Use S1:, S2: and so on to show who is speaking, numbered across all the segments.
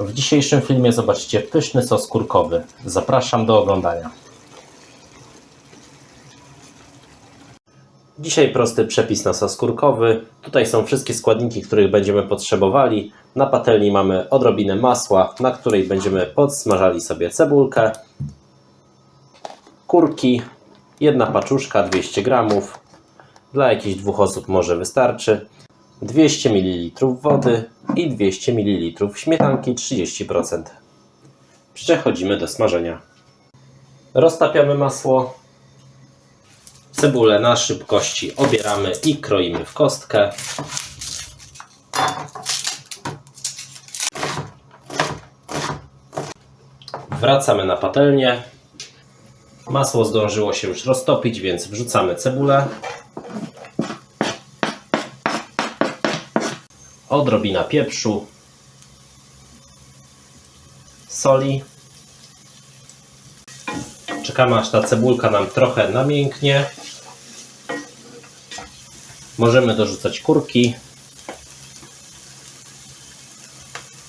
S1: W dzisiejszym filmie zobaczycie pyszny sos kurkowy. Zapraszam do oglądania. Dzisiaj prosty przepis na sos kurkowy. Tutaj są wszystkie składniki, których będziemy potrzebowali. Na patelni mamy odrobinę masła, na której będziemy podsmażali sobie cebulkę, kurki, jedna paczuszka 200 gramów. Dla jakichś dwóch osób może wystarczy. 200 ml wody i 200 ml śmietanki 30%. Przechodzimy do smażenia. Roztapiamy masło. Cebulę na szybkości obieramy i kroimy w kostkę. Wracamy na patelnię. Masło zdążyło się już roztopić, więc wrzucamy cebulę. Odrobina pieprzu, soli. Czekamy aż ta cebulka nam trochę namięknie. Możemy dorzucać kurki.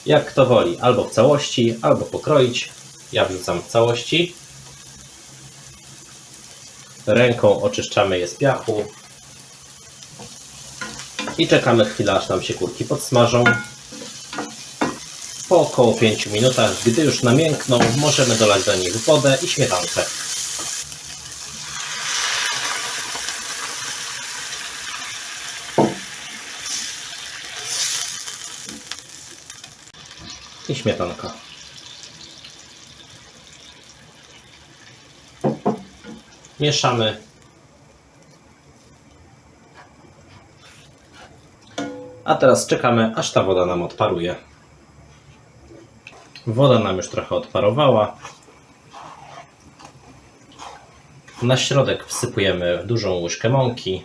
S1: Jak kto woli, albo w całości, albo pokroić. Ja wrzucam w całości. Ręką oczyszczamy je z piachu. I czekamy chwilę, aż nam się kurki podsmażą. Po około 5 minutach, gdy już namiękną, możemy dolać do nich wodę i śmietankę. I śmietanka. Mieszamy. A teraz czekamy, aż ta woda nam odparuje. Woda nam już trochę odparowała. Na środek wsypujemy dużą łyżkę mąki.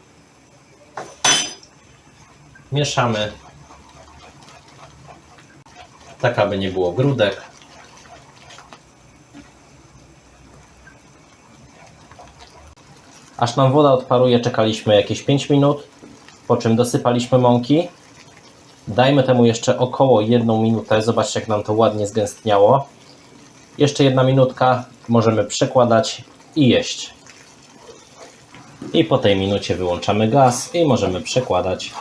S1: Mieszamy. Tak, aby nie było grudek. Aż nam woda odparuje, czekaliśmy jakieś 5 minut, po czym dosypaliśmy mąki. Dajmy temu jeszcze około 1 minutę. Zobaczcie, jak nam to ładnie zgęstniało. Jeszcze jedna minutka. Możemy przekładać i jeść. I po tej minucie wyłączamy gaz i możemy przekładać.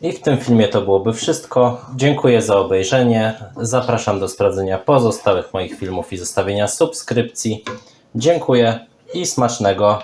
S1: I w tym filmie to byłoby wszystko. Dziękuję za obejrzenie. Zapraszam do sprawdzenia pozostałych moich filmów i zostawienia subskrypcji. Dziękuję i smacznego.